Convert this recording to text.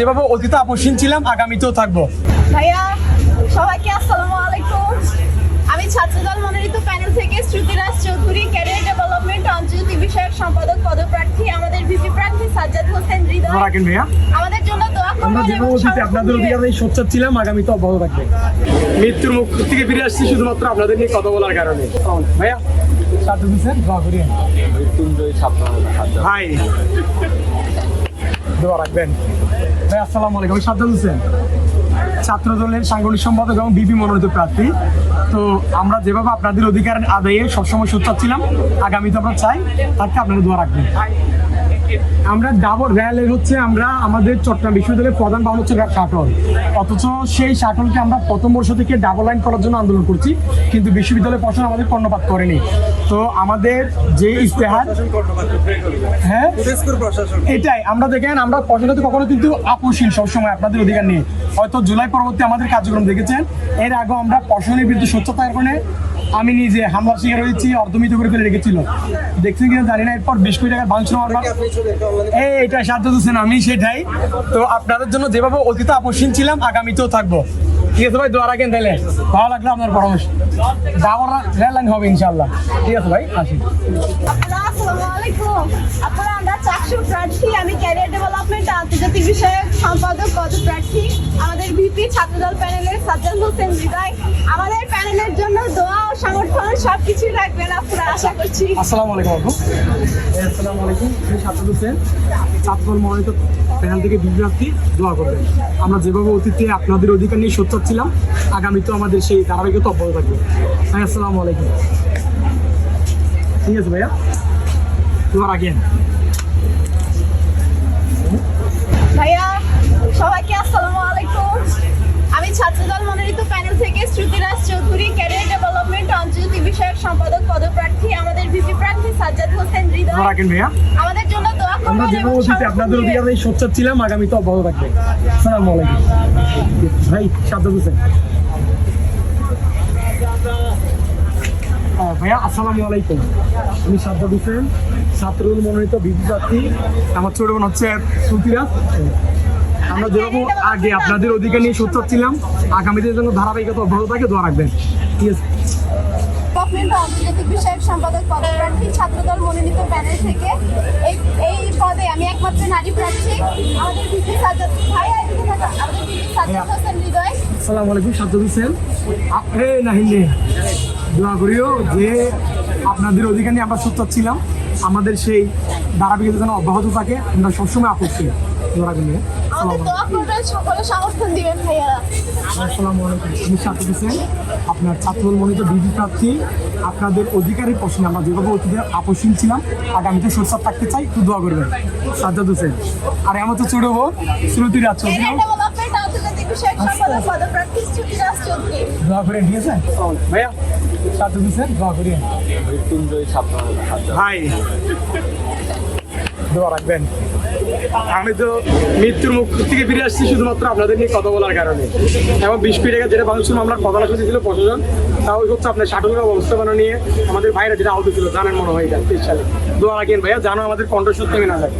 যেভাবে অতীত আপসীন ছিলাম আগামীতেও থাকব। ভাইয়া সবাইকে আসসালামু আলাইকুম। আমি ছাত্রদল মনোনীত প্যানেল থেকে শ্রুতিরাজ চৌধুরী ক্যারিয়ার ডেভেলপমেন্ট অঞ্চলতি বিষয়ক সম্পাদক পদপ্রার্থী আমাদের ভিপি প্রার্থী সাজ্জাদ হোসেন হৃদয়। রাখেন ভাইয়া। আমাদের জন্য দোয়া আমরা যেভাবে অতীতে আপনাদের সমর্থন অধিকার দিবেন। সোচ্চার ছিলাম আগামীতে অব্যাহত থাকবে। মৃত্যুর মুখ থেকে ফিরে আসছি শুধুমাত্র আপনাদের নিয়ে কথা বলার কারণে। ভাইয়া সাথে দিচ্ছেন দোয়া করি মৃত্যুঞ্জয় ছাত্র ভাই দোয়া রাখবেন। ভাই, আসসালাম আলাইকুম সাজ্জাদ হোসেন ছাত্র দলের সাংগঠনিক সম্পাদক এবং বিপি মনোনীত প্রার্থী। তো আমরা যেভাবে আপনাদের অধিকার আদায়ে সবসময় সোচ্চার ছিলাম, আগামীতে আমরা চাই তাকে আপনারা দোয়া রাখবেন। আমরা ডাবর র্যালের হচ্ছে আমরা আমাদের চট্টগ্রাম বিশ্ববিদ্যালয়ের প্রধান বাহন হচ্ছে শাটল। অথচ সেই শাটলকে আমরা প্রথম বর্ষ থেকে ডাবল লাইন করার জন্য আন্দোলন করছি কিন্তু বিশ্ববিদ্যালয় প্রশাসন আমাদের কর্ণপাত করেনি। তো আমাদের যে ইস্তেহার হ্যাঁ এটাই। আমরা দেখেন আমরা প্রশাসনতে কখনো কিন্তু আপোষহীন সবসময় আপনাদের অধিকার নিয়ে। হয়তো জুলাই পরবর্তী আমাদের কার্যক্রম দেখেছেন। এর আগে আমরা প্রশাসনের বিরুদ্ধে স্বচ্ছতার কারণে আমি নিজে হামলার শিকার হয়েছি, অর্ধমিত করে ফেলে রেখেছিল। দেখছেন কিনা জানি না, এরপর বিশ কোটি টাকার আমার এই, এটা সাহায্য দিচ্ছেন আমি সেটাই। তো আপনাদের জন্য যেভাবে অতীত আপসীন ছিলাম, আগামীতেও থাকব। ঠিক আছে ভাই, দোয়া রাখেন তাহলে। ভালো লাগল আপনার পরামর্শ। ডাবল রেল লাইন হবে ইনশাল্লাহ ঠিক আছে ভাই আসি প্রার্থী। আমি ক্যারিয়ার ডেভেলপমেন্ট আন্তর্জাতিক বিষয়ক সম্পাদক পদপ্রার্থী আমাদের ভিপি ছাত্রদল প্যানেলের সাজ্জাদ হোসেন হৃদয় আমাদের প্যানেলের জন্য দোয়া ও সমর্থন সবকিছু রাখবেন আপনারা আশা করছি। আসসালামু আলাইকুম আপু। আসসালামু আলাইকুম। আমি সাজ্জাদ হোসেন ছাত্রদল মনোনীত প্যানেল থেকে বিজ্ঞপ্তি দোয়া করবেন। আমরা যেভাবে অতীতে আপনাদের অধিকার নিয়ে সোচ্চার ছিলাম আগামীতেও আমাদের সেই ধারাবাহিকতা অব্যাহত থাকবে। ভাই আসসালামু আলাইকুম। ঠিক আছে ভাইয়া? দোয়া রাখেন সবাইকে আসসালামু আলাইকুম। আমি ছাত্রদল মনোনীত প্যানেল থেকে শ্রুতিরাজ চৌধুরী ক্যারিয়ার ডেভেলপমেন্ট অঞ্চলতি বিষয়ক সম্পাদক পদপ্রার্থী আমাদের ভিপি প্রার্থী সাজ্জাদ হোসেন হৃদয়। রাখেন ভাইয়া। আমাদের জন্য দোয়া আমরা করবেন যেভাবে এবং অতীতে আপনাদের অধিকার নিয়ে সোচ্চার ছিলাম আগামীতে অব্যাহত থাকবে। আসসালামু আলাইকুম। ভাই সাজ্জাদ হোসেন। ভাইয়া আসসালামু আলাইকুম। আমি সাজ্জাদ হোসেন ছাত্রদল মনোনীত বিপি প্রার্থী। আমার ছোট বোন হচ্ছে সুতিরাজ আমরা যেরকম আগে আপনাদের অধিকার নিয়ে সোচ্চার ছিলাম আগামীদের জন্য ধারাবাহিকতা অব্যাহত থাকে দোয়া রাখবেন। ঠিক আছে। ডেভেলপমেন্ট আন্তর্জাতিক বিষয়ক সম্পাদক পদপ্রার্থী ছাত্রদল মনোনীত প্যানেল থেকে এই এই পদে আমি একমাত্র নারী প্রার্থী। আমাদের ভিপি সাজ্জাদ ভাই আমাদের ভিপি সাজ্জাদ হোসেন হৃদয়। আসসালামু আলাইকুম সাজ্জাদ হোসেন। এ নাহিলে দোয়া করিও যে আপনাদের অধিকার নিয়ে আমরা সুস্থ ছিলাম। আমাদের সেই ধারাবাহিকতা যেন অব্যাহত থাকে আমরা সবসময় আপত্তি। দোয়া রাখবেন। আমাদের দোয়া করবেন সকলে সমর্থন দিবেন ভাইয়ারা। আসসালামু আলাইকুম। আমি সাজ্জাদ হোসেন আপনার ছাত্রদল মনোনীত বিধি প্রার্থী। আপনাদের অধিকারের প্রশ্নে আমরা যেভাবে অতীতে আপসীন ছিলাম। আগামীতে সোচ্চার থাকতে চাই একটু দোয়া করবেন। সাজ্জাদ হোসেন আর আমার তো ছোট বোন শ্রুতি রাজ চৌধুরী। দোয়া করেন ঠিক আছে ভাইয়া সাজ্জাদ হোসেন দোয়া করেন মৃত্যুঞ্জয় ভাই। দোয়া রাখবেন। আমি তো মৃত্যুর মুখ থেকে ফিরে আসছি শুধুমাত্র আপনাদের নিয়ে কথা বলার কারণে। এবং বিশ কোটি টাকা যেটা বাংলাদেশ মামলার কথা রাখা ছিল প্রশাসন তাও হচ্ছে আপনার ষাট টাকা ব্যবস্থাপনা নিয়ে আমাদের ভাইরা যেটা আহত ছিল, জানেন মনে হয় এটা তেইশ সালে। দোয়া রাখেন ভাইয়া জানো আমাদের কণ্ঠস্বর থেকে না যায়।